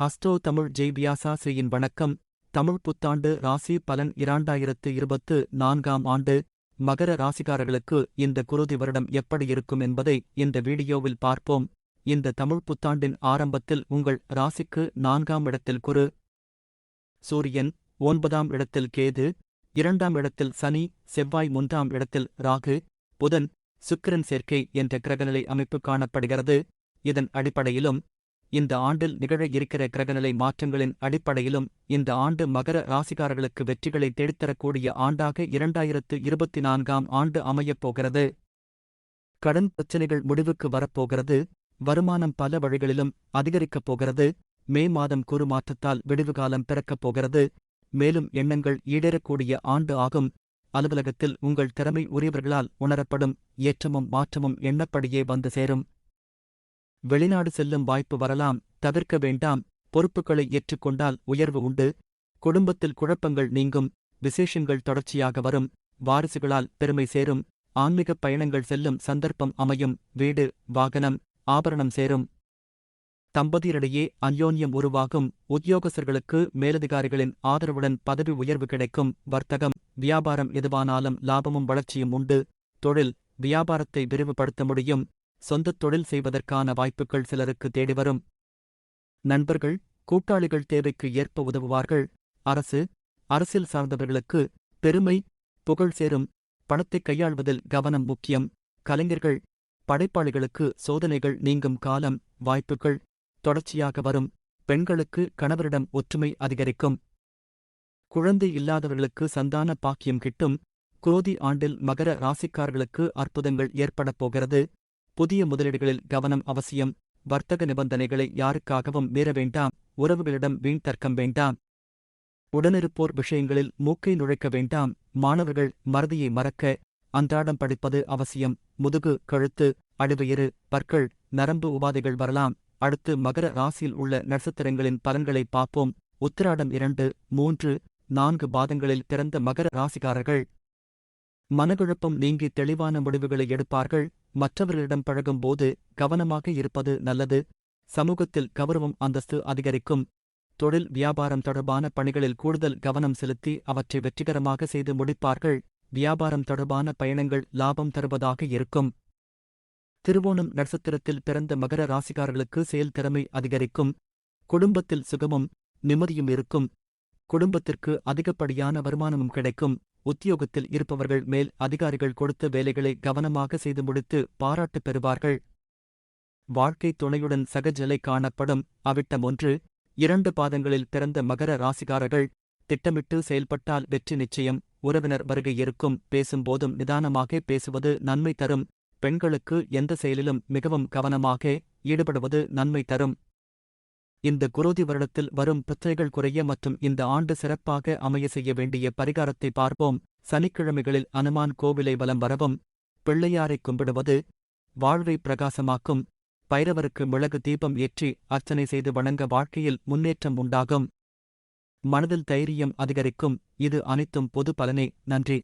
ஹஸ்டோ தமிழ் ஜெய் வியாசா வணக்கம். தமிழ் புத்தாண்டு ராசி பலன் இரண்டாயிரத்து இருபத்து நான்காம் ஆண்டு. மகர ராசிக்காரர்களுக்கு இந்த குருதி வருடம் எப்படி இருக்கும் என்பதை இந்த வீடியோவில் பார்ப்போம். இந்த தமிழ் புத்தாண்டின் ஆரம்பத்தில் உங்கள் ராசிக்கு நான்காம் இடத்தில் குரு சூரியன் ஒன்பதாம் இடத்தில் கேது இரண்டாம் இடத்தில் சனி செவ்வாய் மூன்றாம் இடத்தில் ராகு புதன் சுக்கிரன் சேர்க்கை என்ற கிரகநிலை அமைப்பு காணப்படுகிறது. இதன் அடிப்படையிலும் இந்த ஆண்டில் நிகழ இருக்கிற கிரகநிலை மாற்றங்களின் அடிப்படையிலும் இந்த ஆண்டு மகர ராசிகாரர்களுக்கு வெற்றிகளை தேடித்தரக்கூடிய ஆண்டாக இரண்டாயிரத்து இருபத்தி நான்காம் ஆண்டு அமையப் போகிறது. கடன் பிரச்சினைகள் முடிவுக்கு வரப்போகிறது. வருமானம் பல வழிகளிலும் அதிகரிக்கப் போகிறது. மே மாதம் குறு மாற்றத்தால் விடுவுகாலம் பிறக்கப் போகிறது. மேலும் எண்ணங்கள் ஈடேறக்கூடிய ஆண்டு ஆகும். அலுவலகத்தில் உங்கள் திறமை உரியவர்களால் உணரப்படும். ஏற்றமும் மாற்றமும் எண்ணப்படியே வந்து சேரும். வெளிநாடு செல்லும் வாய்ப்பு வரலாம் தவிர்க்க வேண்டாம் பொறுப்புகளை ஏற்றுக்கொண்டால் உயர்வு உண்டு. குடும்பத்தில் குழப்பங்கள் நீங்கும் விசேஷங்கள் தொடர்ச்சியாக வரும் வாரிசுகளால் பெருமை சேரும் ஆன்மீகப் பயணங்கள் செல்லும் சந்தர்ப்பம் அமையும் வீடு வாகனம் ஆபரணம் சேரும். தம்பதியரிடையே அந்யோன்யம் உருவாகும் உத்தியோகஸ்தர்களுக்கு மேலதிகாரிகளின் ஆதரவுடன் பதவி உயர்வு கிடைக்கும் வர்த்தகம் வியாபாரம் எதுவானாலும் லாபமும் வளர்ச்சியும் உண்டு. தொழில் வியாபாரத்தை விரிவுபடுத்த முடியும் சொந்தத் தொழில் செய்வதற்கான வாய்ப்புகள் சிலருக்கு தேடிவரும். நண்பர்கள் கூட்டாளிகள் தேவைக்கு ஏற்ப உதவுவார்கள். அரசு அரசியல் சார்ந்தவர்களுக்கு பெருமை புகழ் சேரும். பணத்தை கையாள்வதில் கவனம் முக்கியம். கலைஞர்கள் படைப்பாளிகளுக்கு சோதனைகள் நீங்கும் காலம் வாய்ப்புகள் தொடர்ச்சியாக வரும். பெண்களுக்கு கணவரிடம் ஒற்றுமை அதிகரிக்கும். குழந்தை இல்லாதவர்களுக்கு சந்தான பாக்கியம் கிட்டும். குரோதி ஆண்டில் மகர ராசிக்காரர்களுக்கு அற்புதங்கள் ஏற்படப் போகிறது. புதிய முதலீடுகளில் கவனம் அவசியம். வர்த்தக நிபந்தனைகளை யாருக்காகவும் மீற வேண்டாம். உறவுகளிடம் வீண் தர்க்கம் வேண்டாம். உடனிருப்போர் விஷயங்களில் மூக்கை நுழைக்க வேண்டாம். மாணவர்கள் மறதியை மறக்க அன்றாடம் படிப்பது அவசியம். முதுகு கழுத்து அடிவயிறு பற்கள் நரம்பு உபாதைகள் வரலாம். அடுத்து மகர ராசியில் உள்ள நட்சத்திரங்களின் பலன்களை பார்ப்போம். உத்திராடம் இரண்டு மூன்று நான்கு பாதங்களில் பிறந்த மகர ராசிக்காரர்கள். மனக்குழப்பம் நீங்கி தெளிவான முடிவுகளை எடுப்பார்கள். மற்றவர்களிடம் பழகும்போது கவனமாக இருப்பது நல்லது. சமூகத்தில் கௌரவம் அந்தஸ்து அதிகரிக்கும். தொழில் வியாபாரம் தொடர்பான பணிகளில் கூடுதல் கவனம் செலுத்தி அவற்றை வெற்றிகரமாக செய்து முடிப்பார்கள். வியாபாரம் தொடர்பான பயணங்கள் லாபம் தருவதாக இருக்கும். திருவோணம் நட்சத்திரத்தில் பிறந்த மகர ராசிக்காரர்களுக்கு செயல்திறமை அதிகரிக்கும். குடும்பத்தில் சுகமும் நிம்மதியும் இருக்கும். குடும்பத்திற்கு அதிகப்படியான வருமானமும் கிடைக்கும். உத்தியோகத்தில் இருப்பவர்கள் மேல் அதிகாரிகள் கொடுத்த வேலைகளை கவனமாக செய்து முடித்து பாராட்டு பெறுவார்கள். வாழ்க்கை துணையுடன் சகஜலை காணப்படும் அவிட்டம் ஒன்று இரண்டு பாதங்களில் பிறந்த மகர ராசிகாரர்கள் திட்டமிட்டு செயல்பட்டால் வெற்றி நிச்சயம் உறவினர் வருகை இருக்கும் பேசும்போதும் நிதானமாக பேசுவது நன்மை தரும் பெண்களுக்கு எந்த செயலிலும் மிகவும் கவனமாக ஈடுபடுவது நன்மை தரும். இந்த குரோதி வருடத்தில் வரும் பிரச்சனைகள் குறைய மற்றும் இந்த ஆண்டு சிறப்பாக அமைய செய்ய வேண்டிய பரிகாரத்தை பார்ப்போம். சனிக்கிழமைகளில் அனுமான் கோவிலை வலம் வரவும் பிள்ளையாரைக் கும்பிடுவது வாழ்வை பிரகாசமாக்கும் பைரவருக்கு மிளகு தீபம் ஏற்றி அர்ச்சனை செய்து வணங்க வாழ்க்கையில் முன்னேற்றம் உண்டாகும். மனதில் தைரியம் அதிகரிக்கும் இது அனைத்தும் பொது பலனே. நன்றி.